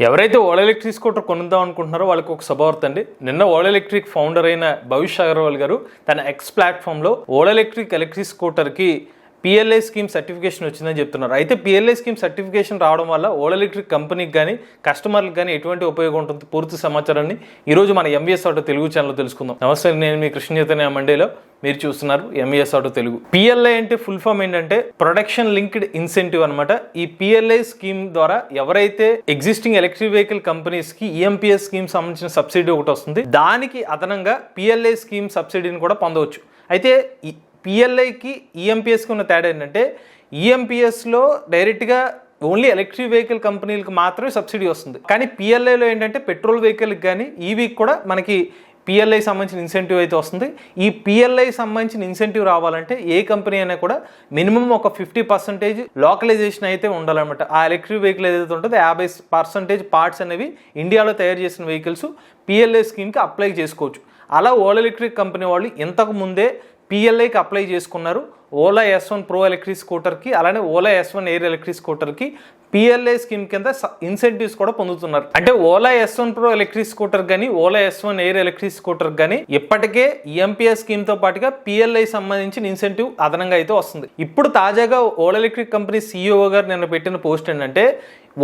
ఎవరైతే Ola electric scooter కొనుద్దాం అనుకుంటున్నారో వాళ్ళకి ఒక శుభవార్త అండి నిన్న ఓలా ఎలక్ట్రిక్ ఫౌండర్ అయిన భవిష్ అగర్వాల్ గారు తన ఎక్స్ ప్లాట్ఫామ్లో ఓలా ఎలక్ట్రిక్ ఎలక్ట్రిక్ స్కూటర్కి పిఎల్ఐ స్కీమ్ సర్టిఫికేషన్ వచ్చిందని చెప్తున్నారు. అయితే పిఎల్ఐ స్కీమ్ సర్టిఫికేషన్ రావడం వల్ల ఓల్ ఎలక్ట్రిక్ కంపెనీకి కానీ కస్టమర్లకు కానీ ఎటువంటి ఉపయోగం ఉంటుంది? పూర్తి సమాచారాన్ని ఈరోజు మన ఎంవిఎస్ ఆటో తెలుగు ఛానల్ తెలుసుకుందాం. నమస్తే నేను మీ కృష్ణ చైతన్య మండేలో. మీరు చూస్తున్నారు ఎంఈఎస్ ఆటో తెలుగు. పిఎల్ఐ అంటే ఫుల్ ఫామ్ ఏంటంటే ప్రొడక్షన్ లింక్డ్ ఇన్సెంటివ్ అనమాట ఈ పిఎల్ఐ స్కీమ్ ద్వారా ఎవరైతే ఎగ్జిస్టింగ్ ఎలక్ట్రిక్ వెహికల్ కంపెనీస్కి ఈఎంపిఎస్ స్కీమ్ సంబంధించిన సబ్సిడీ ఒకటి వస్తుంది దానికి అదనంగా పిఎల్ఐ స్కీమ్ సబ్సిడీని కూడా పొందవచ్చు. అయితే పిఎల్ఐకి ఈఎంపిఎస్కి ఉన్న తేడా ఏంటంటే ఈఎంపిఎస్లో డైరెక్ట్గా ఓన్లీ ఎలక్ట్రిక్ వెహికల్ కంపెనీలకు మాత్రమే సబ్సిడీ వస్తుంది. కానీ పిఎల్ఐలో ఏంటంటే పెట్రోల్ వెహికల్కి కానీ ఈవీకి కూడా మనకి పిఎల్ఐ సంబంధించిన ఇన్సెంటివ్ అయితే వస్తుంది. ఈ పిఎల్ఐ సంబంధించిన ఇన్సెంటివ్ రావాలంటే ఏ కంపెనీ అయినా కూడా మినిమం ఒక ఫిఫ్టీ పర్సెంటేజ్ లోకలైజేషన్ అయితే ఉండాలన్నమాట. ఆ ఎలక్ట్రిక్ వెహికల్ ఏదైతే ఉంటుందో యాభై పర్సెంటేజ్ పార్ట్స్ అనేవి ఇండియాలో తయారు చేసిన వెహికల్స్ పిఎల్ఐ స్కీమ్కి అప్లై చేసుకోవచ్చు. అలా ఓల్ ఎలక్ట్రిక్ కంపెనీ వాళ్ళు ఇంతకు ముందే పిఎల్ఐకి అప్లై చేసుకున్నారు. Ola S one pro electric స్కూటర్కి అలానే Ola S one air electric స్కూటర్కి PLI scheme కింద ఇన్సెంటివ్స్ కూడా పొందుతున్నారు. అంటే Ola S one pro electric scooter కానీ Ola S one air electric scooter కానీ ఇప్పటికే ఈఎంపీఎస్ స్కీమ్తో పాటుగా పిఎల్ఐ సంబంధించిన ఇన్సెంటివ్ అదనంగా అయితే వస్తుంది. ఇప్పుడు తాజాగా ఓలా ఎలక్ట్రిక్ కంపెనీ సీఈఓ గారు నిన్న పెట్టిన పోస్ట్ ఏంటంటే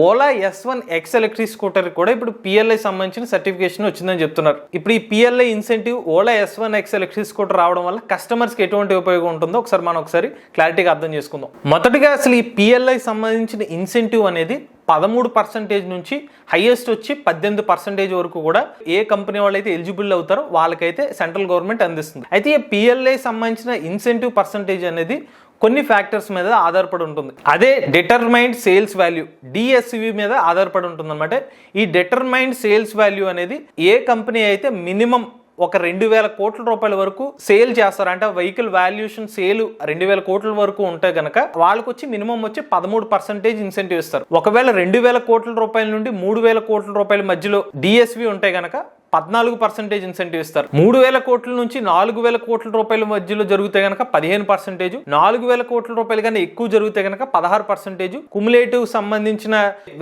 Ola S one X electric scooter కూడా ఇప్పుడు పిఎల్ఐ సంబంధించిన సర్టిఫికేషన్ వచ్చిందని చెప్తున్నారు. ఇప్పుడు ఈ PLI incentive Ola S one X electric scooter రావడం వల్ల కస్టమర్స్కి ఎటువంటి ఉపయోగం ఉంటుందో ఒకసారి మనం ఒకసారి క్లారిటీగా అర్థం చేసుకుందాం. మొదటిగా అసలు ఈ పిఎల్ఐ సంబంధించిన ఇన్సెంటివ్ అనేది పదమూడు పర్సెంటేజ్ నుంచి హైయెస్ట్ వచ్చి పద్దెనిమిది పర్సెంటేజ్ వరకు కూడా ఏ కంపెనీ వాళ్ళు అయితే ఎలిజిబుల్ అవుతారో వాళ్ళకైతే సెంట్రల్ గవర్నమెంట్ అందిస్తుంది. అయితే ఈ పిఎల్ఐ సంబంధించిన ఇన్సెంటివ్ పర్సెంటేజ్ అనేది కొన్ని ఫ్యాక్టర్స్ మీద ఆధారపడి ఉంటుంది. అదే డిటర్మైండ్ సేల్స్ వాల్యూ డిఎస్సివి మీద ఆధారపడి ఉంటుంది అనమాట ఈ డిటర్మైండ్ సేల్స్ వాల్యూ అనేది ఏ కంపెనీ అయితే మినిమం ఒక రెండు వేల కోట్ల రూపాయల వరకు సేల్ చేస్తారు. అంటే వెహికల్ వాల్యుయేషన్ సేల్ రెండు వేల కోట్ల వరకు ఉంటే గనక వాళ్ళకి వచ్చి మినిమం వచ్చి పదమూడు పర్సెంటేజ్ ఇన్సెంటివ్ ఇస్తారు. ఒకవేళ రెండు వేల కోట్ల రూపాయల నుండి మూడు వేల కోట్ల రూపాయల మధ్యలో డిఎస్వి ఉంటే గనక పద్నాలుగు పర్సెంటేజ్ ఇన్సెంటివ్ ఇస్తారు. మూడు వేల కోట్ల నుంచి నాలుగు వేల కోట్ల రూపాయల మధ్యలో జరిగితే గనక పదిహేను పర్సెంటేజ్ నాలుగు వేల కోట్ల రూపాయలు కన్నా ఎక్కువ జరిగితే గనక పదహారు పర్సెంటేజ్. కుములేటివ్ సంబంధించిన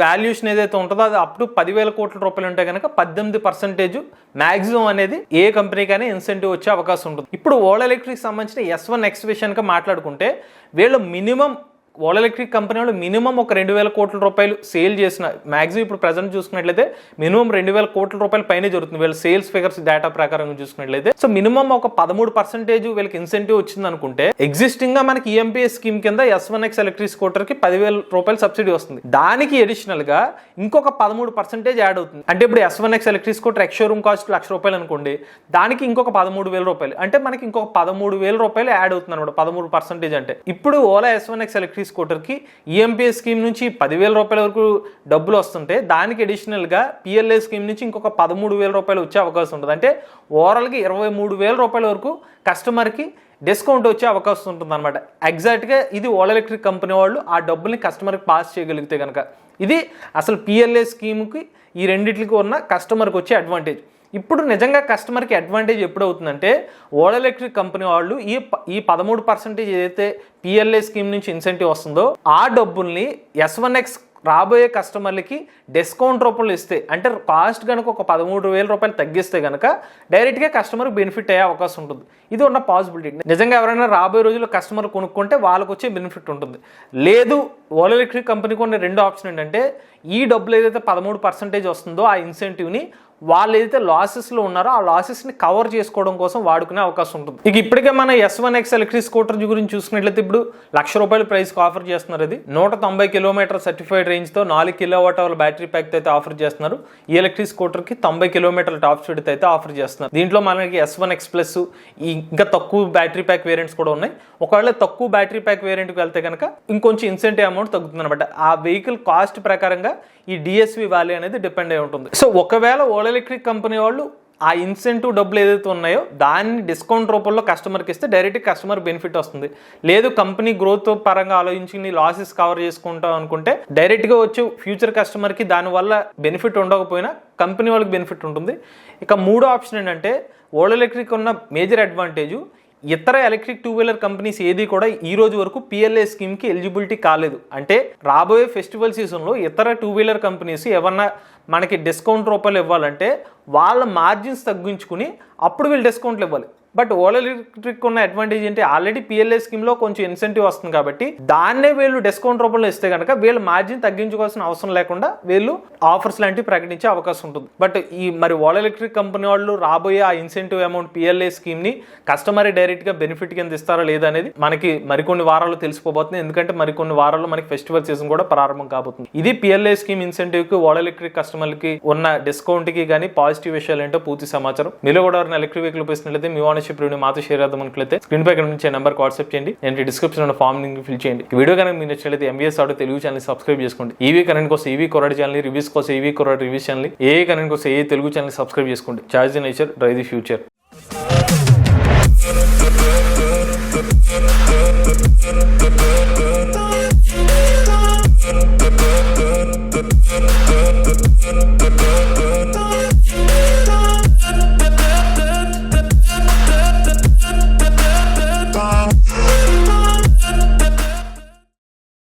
వాల్యుయేషన్ ఏదైతే ఉంటుందో అది అప్ పదివేల కోట్ల రూపాయలు ఉంటే కనుక పద్దెనిమిది పర్సెంటేజ్ మాక్సిమం అనేది ఏ కంపెనీకైనా ఇన్సెంటివ్ వచ్చే అవకాశం ఉంటుంది. ఇప్పుడు ఓలా ఎలక్ట్రిక్ సంబంధించిన ఎస్ వన్ ఎక్స్ మాట్లాడుకుంటే వీళ్ళు మినిమం ఓలా ఎలక్ట్రిక్ కంపెనీ వాళ్ళు మినిమం ఒక రెండు వేల కోట్ల రూపాయలు సేల్ చేసిన మాక్సిమం ఇప్పుడు ప్రజెంట్ చూసుకున్నట్లయితే మినిమం రెండు వేల కోట్ల రూపాయల పైనే జరుగుతుంది. వీళ్ళ సేల్స్ ఫిగర్స్ డేటా ప్రకారం చూసుకున్నట్లయితే. సో మినిమం ఒక పదమూడు పర్సెంటేజ్ వీళ్ళకి ఇన్సెంటివ్ వచ్చింది అనుకుంటే ఎగ్జిస్టింగ్గా మనకి ఈఎంపీఎస్ స్కీమ్ కింద ఎస్ వన్ ఎక్స్ ఎలక్ట్రిక్ స్కూటర్కి పదివేల రూపాయలు సబ్సిడీ వస్తుంది. దానికి అడిషనల్గా ఇంకొక పదమూడు పర్సెంటేజ్ యాడ్ అవుతుంది. అంటే ఇప్పుడు S one X electric scooter ex showroom cost lakh రూపాయలు అనుకోండి దానికి ఇంకొక పదమూడు వేల రూపాయలు. అంటే మనకి ఇంకొక పదమూడు వేల రూపాయలు యాడ్ అవుతుంది అనమాట పదమూడు పర్సెంటేజ్ అంటే. ఇప్పుడు Ola S one X electric స్కూటర్కి EMPS scheme నుంచి పదివేల రూపాయల వరకు డబ్బులు వస్తుంటే దానికి అడిషనల్గా పిఎల్ఏ స్కీమ్ నుంచి ఇంకొక పదమూడు వేల రూపాయలు వచ్చే అవకాశం ఉంటుంది. అంటే ఓవరాల్గా ఇరవై మూడు వేల రూపాయల వరకు కస్టమర్కి డిస్కౌంట్ వచ్చే అవకాశం ఉంటుంది అనమాట ఎగ్జాక్ట్గా ఇది ఓలా ఎలక్ట్రిక్ కంపెనీ వాళ్ళు ఆ డబ్బుల్ని కస్టమర్కి పాస్ చేయగలిగితే కనుక ఇది అసలు పిఎల్ఏ స్కీమ్కి ఈ రెండిట్లకి ఉన్న కస్టమర్కి వచ్చే అడ్వాంటేజ్ ఇప్పుడు నిజంగా కస్టమర్కి అడ్వాంటేజ్ ఎప్పుడు అవుతుందంటే ఎలక్ట్రిక్ కంపెనీ వాళ్ళు ఈ ప- ఈ పదమూడు పర్సెంటేజ్ ఏదైతే పిఎల్ఏ స్కీమ్ నుంచి ఇన్సెంటివ్ వస్తుందో ఆ డబ్బుల్ని ఎస్ వన్ ఎక్స్ రాబోయే కస్టమర్లకి డిస్కౌంట్ రూపంలో ఇస్తే అంటే కాస్ట్ కనుక ఒక పదమూడు వేల రూపాయలు తగ్గిస్తే కనుక డైరెక్ట్గా కస్టమర్ బెనిఫిట్ అయ్యే అవకాశం ఉంటుంది. ఇది ఉన్న పాసిబిలిటీ నిజంగా ఎవరైనా రాబోయే రోజుల్లో కస్టమర్ కొనుక్కుంటే వాళ్ళకు వచ్చే బెనిఫిట్ ఉంటుంది. లేదు ఓలా ఎలక్ట్రిక్ కంపెనీకి ఉన్న రెండు ఆప్షన్ ఏంటంటే ఈ డబ్బులు ఏదైతే పదమూడు పర్సెంటేజ్ వస్తుందో ఆ ఇన్సెంటివ్ని వాళ్ళు ఏదైతే లాసెస్లో ఉన్నారో ఆ లాసెస్ని కవర్ చేసుకోవడం కోసం వాడుకునే అవకాశం ఉంటుంది. ఇక ఇప్పటికే మన S one X electric scooter గురించి చూసుకున్నట్లయితే ఇప్పుడు లక్ష రూపాయల ప్రైస్కి ఆఫర్ చేస్తున్నారు ఇది. నూట తొంభై కిలోమీటర్ సర్టిఫైడ్ రేంజ్తో నాలుగు kilo watt hour battery pack అయితే ఆఫర్ చేస్తున్నారు. ఈ ఎలక్ట్రిక్ స్కూటర్కి తొంభై కిలోమీటర్ల టాప్ స్పీడ్ అయితే ఆఫర్ చేస్తున్నారు. దీంట్లో మనకి ఎస్ వన్ ఎక్స్ ప్లస్ ఇంకా తక్కువ బ్యాటరీ ప్యాక్ వేరియంట్స్ కూడా ఉన్నాయి. ఒకవేళ తక్కువ బ్యాటరీ ప్యాక్ వేరియంట్కి వెళ్తే కనుక ఇంకొంచెం ఇన్సెంటివ్ అమౌంట్ తగ్గుతుంది అనమాట ఆ వెహికల్ కాస్ట్ ప్రకారంగా ఈ డిఎస్వి వాల్యూ అనేది డిపెండ్ అయి ఉంటుంది. సో ఒకవేళ ఓలే ఎలక్ట్రిక్ కంపెనీ వాళ్ళు ఆ ఇన్సెంటివ్ డబ్బులు ఏదైతే ఉన్నాయో దాన్ని డిస్కౌంట్ రూపంలో కస్టమర్కి ఇస్తే డైరెక్ట్ కస్టమర్ బెనిఫిట్ వస్తుంది. లేదు కంపెనీ గ్రోత్ పరంగా ఆలోచించి లాసెస్ కవర్ చేసుకుంటాం అనుకుంటే డైరెక్ట్గా వచ్చే ఫ్యూచర్ కస్టమర్కి దానివల్ల బెనిఫిట్ ఉండకపోయినా కంపెనీ వాళ్ళకి బెనిఫిట్ ఉంటుంది. ఇక మూడో ఆప్షన్ ఏంటంటే ఓల్డ్ ఎలక్ట్రిక్ ఉన్న మేజర్ అడ్వాంటేజ్ ఇతర ఎలక్ట్రిక్ టూ వీలర్ కంపెనీస్ ఏది కూడా ఈ రోజు వరకు పిఎల్ఏ స్కీమ్కి ఎలిజిబిలిటీ కాలేదు. అంటే రాబోయే ఫెస్టివల్ సీజన్లో ఇతర టూ వీలర్ కంపెనీస్ ఏమన్నా మనకి డిస్కౌంట్ రూపాయలు ఇవ్వాలంటే వాళ్ళ మార్జిన్స్ తగ్గించుకుని అప్పుడు వీళ్ళు డిస్కౌంట్లు ఇవ్వాలి. బట్ ఓలా ఎలక్ట్రిక్ ఉన్న అడ్వాంటేజ్ ఏంటి? ఆల్రెడీ పిఎల్ఏ స్కీమ్లో కొంచెం ఇన్సెంటివ్ వస్తుంది కాబట్టి దాన్నే వీళ్ళు డిస్కౌంట్ రూపంలో ఇస్తే కనుక వీళ్ళు మార్జిన్ తగ్గించుకోవాల్సిన అవసరం లేకుండా వీళ్ళు ఆఫర్స్ లాంటివి ప్రకటించే అవకాశం ఉంటుంది. బట్ ఈ మరి ఓలా ఎలక్ట్రిక్ కంపెనీ వాళ్ళు రాబోయే ఆ ఇన్సెంటివ్ అమౌంట్ పిఎల్ఏ స్కీమ్ని కస్టమర్ డైరెక్ట్గా బెనిఫిట్ కింద ఇస్తారో లేదా అనేది మనకి మరికొన్ని వారాలు తెలిసిపోబోతుంది. ఎందుకంటే మరికొన్ని వారాల్లో మనకి ఫెస్టివల్ సీజన్ కూడా ప్రారంభం కాబోతుంది. ఇది పిఎల్ఏ స్కీమ్ ఇన్సెంటివ్కి ఓలా ఎలక్ట్రిక్ కస్టమర్లకి ఉన్న డిస్కౌంట్కి కానీ పాజిటివ్ విషయాలు ఏంటో పూర్తి సమాచారం. మీరు కూడా ఎవరైనా ఎలక్ట్రిక్ వెహికల్ ఉపయోగిస్తున్నట్లయితే మీ పార్ట్నర్షిప్ రివ్యూ మాతో షేర్ చేద్దాం అనుకుంటే స్క్రీన్ పై నుంచి నెంబర్ వాట్సాప్ చేయండి. నేను డిస్క్రిప్షన్ ఉన్న ఫామ్ లింక్ ఫిల్ చేయండి. వీడియో కనుక మీరు నచ్చినట్లయితే MBS audio Telugu channel subscribe చేసుకోండి. ఈవీ కరెంట్ కోసం ఈవీ కొరడ్ ఛానల్ రివ్యూస్ కోసం ఈవీ కొరడ్ రివ్యూస్ ఛానల్ ఏ కరెంట్ కోసం ఏ తెలుగు ఛానల్ సబ్స్క్రైబ్ చేసుకోండి. Charge the nature drive the future